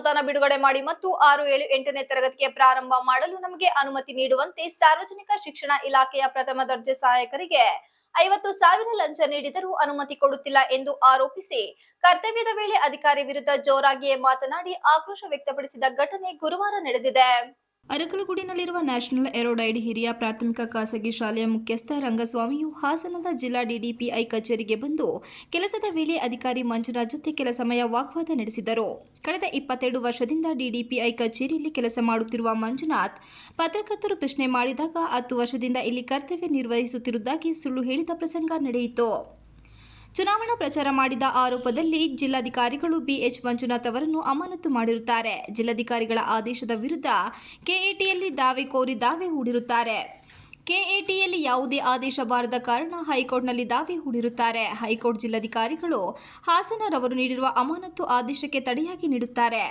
ಅನುದಾನ ಬಿಡುಗಡೆ ಮಾಡಿ ಮತ್ತು ಆರು ಏಳು ಎಂಟನೇ ತರಗತಿಗೆ ಪ್ರಾರಂಭ ಮಾಡಲು ನಮಗೆ ಅನುಮತಿ ನೀಡುವಂತೆ ಸಾರ್ವಜನಿಕ ಶಿಕ್ಷಣ ಇಲಾಖೆಯ ಪ್ರಥಮ ದರ್ಜೆ ಸಹಾಯಕರಿಗೆ ಐವತ್ತು ಸಾವಿರ ಲಂಚ ನೀಡಿದರೂ ಅನುಮತಿ ಕೊಡುತ್ತಿಲ್ಲ ಎಂದು ಆರೋಪಿಸಿ ಕರ್ತವ್ಯದ ವೇಳೆ ಅಧಿಕಾರಿ ವಿರುದ್ಧ ಜೋರಾಗಿಯೇ ಮಾತನಾಡಿ ಆಕ್ರೋಶ ವ್ಯಕ್ತಪಡಿಸಿದ ಘಟನೆ ಗುರುವಾರ ನಡೆದಿದೆ. ಅರಕಲಗೂಡಿನಲ್ಲಿರುವ ನ್ಯಾಷನಲ್ ಏರೋಡೈಡ್ ಹಿರಿಯ ಪ್ರಾಥಮಿಕ ಖಾಸಗಿ ಶಾಲೆಯ ಮುಖ್ಯಸ್ಥ ರಂಗಸ್ವಾಮಿಯು ಹಾಸನದ ಜಿಲ್ಲಾ ಡಿಡಿಪಿಐ ಕಚೇರಿಗೆ ಬಂದು ಕೆಲಸದ ವೇಳೆ ಅಧಿಕಾರಿ ಮಂಜುನಾಥ್ ಜೊತೆ ಕೆಲ ಸಮಯ ವಾಗ್ವಾದ ನಡೆಸಿದರು. ಕಳೆದ ಇಪ್ಪತ್ತೆರಡು ವರ್ಷದಿಂದ ಡಿಡಿಪಿಐ ಕಚೇರಿಯಲ್ಲಿ ಕೆಲಸ ಮಾಡುತ್ತಿರುವ ಮಂಜುನಾಥ್ ಪತ್ರಕರ್ತರು ಪ್ರಶ್ನೆ ಮಾಡಿದಾಗ ಹತ್ತು ವರ್ಷದಿಂದ ಇಲ್ಲಿ ಕರ್ತವ್ಯ ನಿರ್ವಹಿಸುತ್ತಿರುವುದಾಗಿ ಸುಳ್ಳು ಹೇಳಿದ ಪ್ರಸಂಗ ನಡೆಯಿತು. ಚುನಾವಣಾ ಪ್ರಚಾರ ಮಾಡಿದ ಆರೋಪದಲ್ಲಿ ಜಿಲ್ಲಾಧಿಕಾರಿಗಳು ಬಿಎಚ್ ಮಂಜುನಾಥ್ ಅವರನ್ನು ಅಮಾನತು ಮಾಡಿರುತ್ತಾರೆ. ಜಿಲ್ಲಾಧಿಕಾರಿಗಳ ಆದೇಶದ ವಿರುದ್ಧ ಕೆಎಟಿಯಲ್ಲಿ ದಾವೆ ಕೋರಿ ದಾವೆ ಹೂಡಿರುತ್ತಾರೆ. ಕೆಎಟಿಯಲ್ಲಿ ಯಾವುದೇ ಆದೇಶ ಬಾರದ ಕಾರಣ ಹೈಕೋರ್ಟ್ನಲ್ಲಿ ದಾವೆ ಹೂಡಿರುತ್ತಾರೆ. ಹೈಕೋರ್ಟ್ ಜಿಲ್ಲಾಧಿಕಾರಿಗಳು ಹಾಸನರವರು ನೀಡಿರುವ ಅಮಾನತು ಆದೇಶಕ್ಕೆ ತಡೆಯಾಗಿ ನೀಡುತ್ತಾರೆ.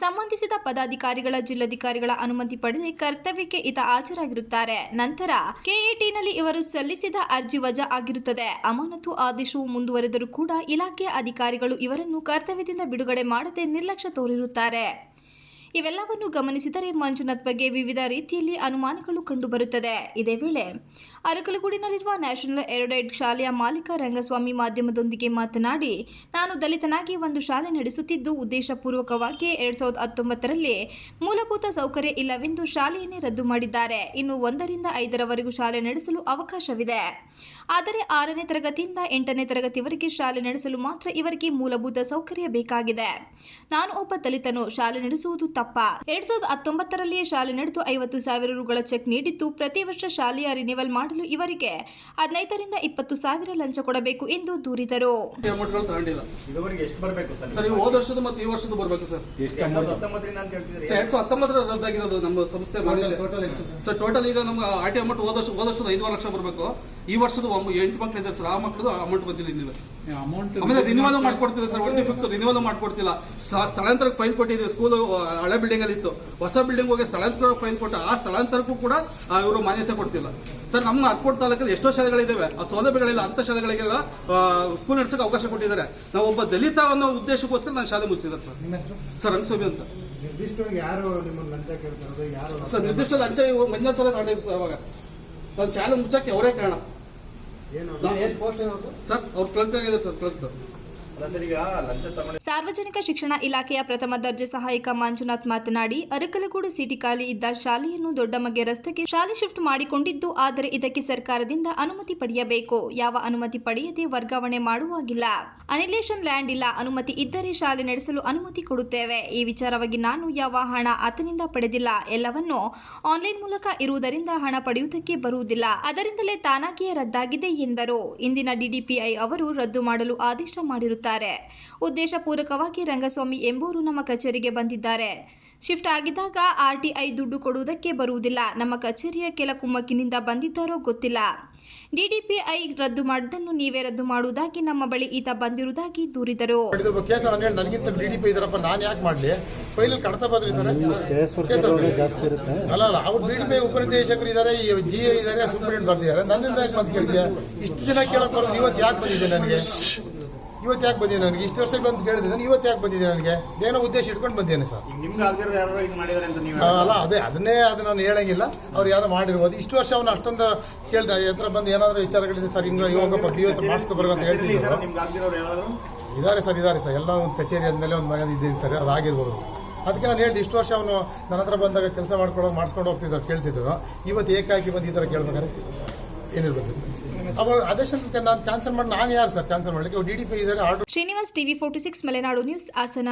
ಸಂಬಂಧಿಸಿದ ಪದಾಧಿಕಾರಿಗಳ ಜಿಲ್ಲಾಧಿಕಾರಿಗಳ ಅನುಮತಿ ಪಡೆದೇ ಕರ್ತವ್ಯಕ್ಕೆ ಇತ ಹಾಜರಾಗಿರುತ್ತಾರೆ. ನಂತರ ಕೆಎಟಿನಲ್ಲಿ ಇವರು ಸಲ್ಲಿಸಿದ ಅರ್ಜಿ ವಜಾ ಆಗಿರುತ್ತದೆ. ಅಮಾನತು ಆದೇಶವು ಮುಂದುವರೆದರೂ ಕೂಡ ಇಲಾಖೆಯ ಅಧಿಕಾರಿಗಳು ಇವರನ್ನು ಕರ್ತವ್ಯದಿಂದ ಬಿಡುಗಡೆ ಮಾಡದೆ ನಿರ್ಲಕ್ಷ್ಯ ತೋರಿರುತ್ತಾರೆ. ಇವೆಲ್ಲವನ್ನು ಗಮನಿಸಿದರೆ ಮಂಜುನಾಥ್ ಬಗ್ಗೆ ವಿವಿಧ ರೀತಿಯಲ್ಲಿ ಅನುಮಾನಗಳು ಕಂಡುಬರುತ್ತದೆ. ಇದೇ ವೇಳೆ ಅರಕಲಗೂಡಿನಲ್ಲಿರುವ ನ್ಯಾಷನಲ್ ಏರೋಡೈಟ್ ಶಾಲೆಯ ಮಾಲೀಕ ರಂಗಸ್ವಾಮಿ ಮಾಧ್ಯಮದೊಂದಿಗೆ ಮಾತನಾಡಿ, ನಾನು ದಲಿತನಾಗಿ ಒಂದು ಶಾಲೆ ನಡೆಸುತ್ತಿದ್ದು ಉದ್ದೇಶಪೂರ್ವಕವಾಗಿ ಎರಡ್ ಸಾವಿರದ ಹತ್ತೊಂಬತ್ತರಲ್ಲಿ ಮೂಲಭೂತ ಸೌಕರ್ಯ ಇಲ್ಲವೆಂದು ಶಾಲೆಯನ್ನೇ ರದ್ದು ಮಾಡಿದ್ದಾರೆ. ಇನ್ನು ಒಂದರಿಂದ ಐದರವರೆಗೂ ಶಾಲೆ ನಡೆಸಲು ಅವಕಾಶವಿದೆ. ಆದರೆ ಆರನೇ ತರಗತಿಯಿಂದ ಎಂಟನೇ ತರಗತಿವರೆಗೆ ಶಾಲೆ ನಡೆಸಲು ಮಾತ್ರ ಇವರಿಗೆ ಮೂಲಭೂತ ಸೌಕರ್ಯ ಬೇಕಾಗಿದೆ. ನಾನು ಒಬ್ಬ ದಲಿತನು, ಶಾಲೆ ನಡೆಸುವುದು ತಪ್ಪ. ಎರಡ್ ಸಾವಿರದ ಹತ್ತೊಂಬತ್ತರಲ್ಲಿಯೇ ಶಾಲೆ ನಡೆದು ಐವತ್ತು ಸಾವಿರ ರುಗಳ ಚೆಕ್ ನೀಡಿದ್ದು ಪ್ರತಿ ವರ್ಷ ಶಾಲೆಯ ರಿನಿವಲ್ ಮಾಡಲು ಇವರಿಗೆ ಹದಿನೈದರಿಂದ ಇಪ್ಪತ್ತು ಸಾವಿರ ಲಂಚ ಕೊಡಬೇಕು ಎಂದು ದೂರಿದರು. ಅಮೌಂಟ್ಗಳು ತಗೊಂಡಿಲ್ಲ. ಇದುವರೆಗೆ ಎಷ್ಟು ಬರಬೇಕು ಸರ್? ಸರ್ ಈ ಹೋದ ವರ್ಷದ ಮತ್ತು ಈ ವರ್ಷದ ಬರ್ಬೇಕು ಸರ್. ಎರಡ್ ಸಾವಿರದ ಹತ್ತೊಂಬತ್ತರಿಂದ ಅಂತ ಹೇಳ್ತಿದ್ರಿ ಸರ್ ಎರಡ್ ಸಾವಿರದ ಹತ್ತೊಂಬತ್ತರ ರದ್ದಾಗಿರೋದು ನಮ್ಮ ಸಂಸ್ಥೆ ಟೋಟಲ್ ಎಷ್ಟು ಸರ್? ಟೋಟಲ್ ಈಗ ನಮ್ಗೆ ಆರ್ ಟಿ ಅಮೌಂಟ್ ಹೋದ ವರ್ಷ ಹೋದ ವರ್ಷದ ಐದುವರೆ ಲಕ್ಷ ಬರಬೇಕು. ಈ ವರ್ಷದ ಒಂಬ- ಎಂಟು ಮಕ್ಳು ಇದ್ದಾರೆ ಸರ್. ಆ ಮಕ್ಕಳು ಅಮೌಂಟ್ ಬಂದಿಲ್ಲ ಇನ್ನಿಲ್ಲ. ಅಮೌಂಟ್ ಆಮೇಲೆ ರಿನಿವಲ್ ಮಾಡ್ಕೊಡ್ತಿಲ್ಲ ಸರ್ ಒನ್ ಫಿಫ್ತ್ ರಿನಿವಲ್ ಮಾಡ್ಕೊಡ್ತಿಲ್ಲ. ಸ್ಥಳಾಂತರಕ್ಕೆ ಫೈಲ್ ಕೊಟ್ಟಿದ್ದೀವಿ ಸ್ಕೂಲ್ ಹಳೆ ಬಿಲ್ಡಿಂಗ್ ಅಲ್ಲಿ ಇತ್ತು ಹೊಸ ಬಿಲ್ಡಿಂಗ್ ಹೋಗಿ ಸ್ಥಳಾಂತರ ಫೈಲ್ ಕೊಟ್ಟ ಆ ಸ್ಥಳಾಂತರಕ್ಕೂ ಕೂಡ ಇವರು ಮಾನ್ಯತೆ ಕೊಡ್ತಿಲ್ಲ. ಸರ್ ನಮ್ಮ ಹತ್ಕೋಟ್ ತಾಲೂಕಲ್ಲಿ ಎಷ್ಟೋ ಶಾಲೆಗಳಿದ್ದಾವೆ ಆ ಸೌಲಭ್ಯಗಳಿಲ್ಲ ಅಂತ ಶಾಲೆಗಳಿಗೆಲ್ಲ ಸ್ಕೂಲ್ ನಡೆಸಕ್ಕೆ ಅವಕಾಶ ಕೊಟ್ಟಿದ್ದಾರೆ. ನಾವು ಒಬ್ಬ ದಲಿತ ಅನ್ನೋ ಉದ್ದೇಶಕ್ಕೋಸ್ಕರ ನಾನು ಶಾಲೆ ಮುಚ್ಚಿದ್ದೆ ಸರ್ ನಿಮ್ಮ ಹೆಸರು? ಸರ್ ರಂಗಸ್ವಾಮಿ ಅಂತ. ನಿರ್ದಿಷ್ಟವಾಗಿ ಯಾರು ನಿಮ್ಮನ್ನು ಲಂಚ ಕೇಳ್ತಿರೋದು ಯಾರು ಸರ್ ನಿರ್ದಿಷ್ಟ ಲಂಚ ಮಂಜಾ ಸಲ ತಗೊಂಡಿದ್ರು ಸರ್ ಅವಾಗ. ನಾನು ಶಾಲೆ ಮುಚ್ಚಕ್ಕೆ ಅವರೇ ಕಾರಣ. ಸರ್ ಅವ್ರ ಕ್ಲರ್ಕ್ ಆಗಿದೆ ಸರ್ ಕ್ಲರ್ಕ್ ಸಾರ್ವಜನಿಕ ಶಿಕ್ಷಣ ಇಲಾಖೆಯ ಪ್ರಥಮ ದರ್ಜೆ ಸಹಾಯಕ ಮಂಜುನಾಥ್ ಮಾತನಾಡಿ, ಅರಕಲಗೂಡು ಸಿಟಿ ಖಾಲಿ ಇದ್ದ ಶಾಲೆಯನ್ನು ದೊಡ್ಡಮಗೆ ರಸ್ತೆಗೆ ಶಾಲೆ ಶಿಫ್ಟ್ ಮಾಡಿಕೊಂಡಿದ್ದು, ಆದರೆ ಇದಕ್ಕೆ ಸರ್ಕಾರದಿಂದ ಅನುಮತಿ ಪಡೆಯಬೇಕು. ಯಾವ ಅನುಮತಿ ಪಡೆಯದೆ ವರ್ಗಾವಣೆ ಮಾಡುವಾಗಿಲ್ಲ. ಅನಿಲೇಷನ್ ಲ್ಯಾಂಡ್ ಇಲ್ಲ, ಅನುಮತಿ ಇದ್ದರೆ ಶಾಲೆ ನಡೆಸಲು ಅನುಮತಿ ಕೊಡುತ್ತೇವೆ. ಈ ವಿಚಾರವಾಗಿ ನಾನು ಯಾವ ಹಣ ಆತನಿಂದ ಪಡೆದಿಲ್ಲ, ಎಲ್ಲವನ್ನೂ ಆನ್ಲೈನ್ ಮೂಲಕ ಇರುವುದರಿಂದ ಹಣ ಪಡೆಯುವುದಕ್ಕೆ ಬರುವುದಿಲ್ಲ. ಅದರಿಂದಲೇ ತಾನಾಗಿಯೇ ರದ್ದಾಗಿದೆ ಎಂದರು. ಇಂದಿನ ಡಿಡಿಪಿಐ ಅವರು ರದ್ದು ಮಾಡಲು ಆದೇಶ ಮಾಡಿರುತ್ತಾರೆ. ಉದ್ದೇಶಪೂರ್ವಕವಾಗಿ ರಂಗಸ್ವಾಮಿ ಎಂಬುವರು ನಮ್ಮ ಕಚೇರಿಗೆ ಬಂದಿದ್ದಾರೆ. ಶಿಫ್ಟ್ ಆಗಿದ್ದಾಗ ಆರ್ಟಿಐ ದುಡ್ಡು ಕೊಡುವುದಕ್ಕೆ ಬರುವುದಿಲ್ಲ. ನಮ್ಮ ಕಚೇರಿಯ ಕೆಲ ಕುಮ್ಮಕ್ಕಿನಿಂದ ಬಂದಿದ್ದಾರೋ ಗೊತ್ತಿಲ್ಲ. ಡಿಡಿಪಿಐ ರದ್ದು ಮಾಡಿದ್ದನ್ನು ನೀವೇ ರದ್ದು ಮಾಡುವುದಾಗಿ ನಮ್ಮ ಬಳಿ ಈತ ಬಂದಿರುವುದಾಗಿ ದೂರಿದರು. ನಾನು ಹೇಳಿ ನನಗಿಂತ ಡಿ ಡಿ ಪಿ ಇದಾರಪ್ಪ ನಾನು ಯಾಕೆ ಮಾಡಲಿ? ಫೈಲಲ್ಲಿ ಕಡ್ತಾ ಬಂದಿರ್ತಾರೆ ಜಾಸ್ತಿ ಇರುತ್ತೆ. ಅಲ್ಲ ಅಲ್ಲ ಅವ್ರು ಬಿ ಡಿ ಪಿ ಉಪನಿರ್ದೇಶಕರು ಇದ್ದಾರೆ ಜಿ ಎ ಇದ್ದಾರೆ ಸೂಪರಿಂಟ್ ಬರ್ದಿದ್ದಾರೆ ನನ್ನಿಂದ ಯಾಕೆ ಬಂದು ಕೇಳಿದ್ಯಾ ಇಷ್ಟು ಬರೋದು ಇವತ್ತು ಯಾಕೆ ಬಂದಿದೆ ನನಗೆ? ಇವತ್ತು ಯಾಕೆ ಬಂದಿದೆ ನನಗೆ? ಇಷ್ಟು ವರ್ಷಕ್ಕೆ ಬಂದು ಕೇಳಿದೆ ನಾನು ಇವತ್ತು ಯಾಕೆ ಬಂದಿದೆ ನನಗೆ? ಏನೋ ಉದ್ದೇಶ ಇಟ್ಕೊಂಡು ಬಂದೇನೆ ಸರ್. ಅಲ್ಲ ಅದೇ ಅದನ್ನೇ ಅದು ನಾನು ಹೇಳಂಗಿಲ್ಲ. ಅವ್ರು ಯಾರೋ ಮಾಡಿರ್ಬೋದು. ಇಷ್ಟು ವರ್ಷ ಅವನು ಅಷ್ಟೊಂದು ಕೇಳ್ದೆ ಹತ್ರ ಬಂದು ಏನಾದರೂ ವಿಚಾರಗಳಿದೆ ಸರ್ ಹಿಂಗೆ ಹೋಗಪ್ಪ ಬಿ ಹತ್ರ ಮಾಡಿಸ್ಕೊ ಬರೋ ಅಂತ ಇದಾರೆ ಹೇಳ್ತಿದ್ರು ಇದ್ದಾರೆ ಸರ್ ಇದ್ದಾರೆ ಸರ್. ಎಲ್ಲ ಒಂದು ಕಚೇರಿ ಆದಮೇಲೆ ಒಂದು ಮನೆ ಇದ್ದಿರ್ತಾರೆ ಅದಾಗಿರ್ಬೋದು ಅದಕ್ಕೆ ನಾನು ಹೇಳಿದೆ ಇಷ್ಟು ವರ್ಷ ಅವನು ನನ್ನ ಹತ್ರ ಬಂದಾಗ ಕೆಲಸ ಮಾಡ್ಕೊಳ್ಳೋದು ಮಾಡಿಸ್ಕೊಂಡು ಹೋಗ್ತಿದ್ದಾರೆ ಕೇಳ್ತಿದ್ರು. ಇವತ್ತು ಏಕಾಏಕಿ ಬಂದು ಈ ಥರ ಕೇಳ್ಬೇಕಾರೆ ಏನಿರ್ಬೋದು ಸರ್? ಅವಾಗ ಆದೇಶ ನಾನು ಕ್ಯಾನ್ಸಲ್ ನಾನು ಯಾರು ಸರ್ ಮಾಡಲಿಕ್ಕೆ? Order Srinivas TV forty six, Malenadu news, Hassan.